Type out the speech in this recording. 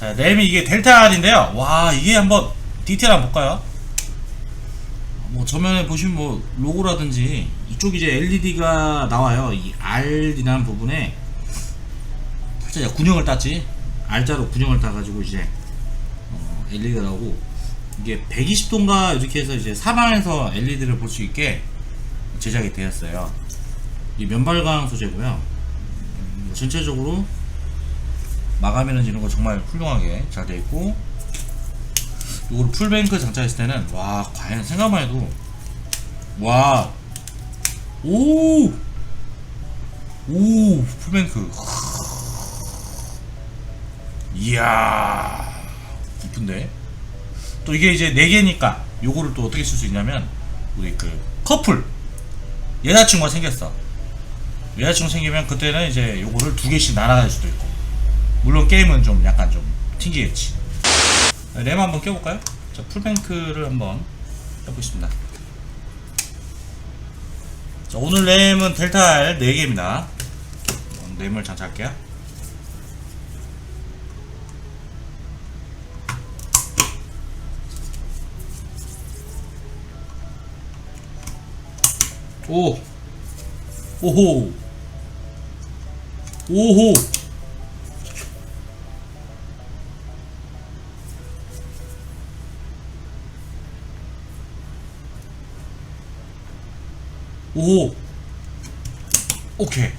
램이 이게 델타 R인데요. 와, 이게 한번 디테일 한번 볼까요? 뭐 저면에 보시면 뭐 로고라든지 이쪽 이제 LED가 나와요. 이 R이라는 부분에 살짝 군형을 땄지. R자로 군형을 따가지고 이제 어, LED가 나오고 이게 120도인가 이렇게 해서 이제 사방에서 LED를 볼 수 있게 제작이 되었어요. 이 면발광 소재고요. 음, 전체적으로 마감이나 이런 거 정말 훌륭하게 잘 되어 있고 이거를 풀뱅크 장착했을 때는 와 과연 생각만 해도 와 오! 오 풀뱅크. 이야 이쁜데? 또 이게 이제 4개니까 요거를 또 어떻게 쓸 수 있냐면 우리 그 커플. 여자친구가 생겼어. 여자친구 생기면 그때는 이제 요거를 두 개씩 날아갈 수도 있고 물론 게임은 좀 약간 좀 튕기겠지. 램 한번 껴볼까요? 자 풀뱅크를 한번 껴보겠습니다. 자 오늘 램은 델타 R 4개입니다. 램을 장착할게요. 오! 오호! 오호 오. 오케이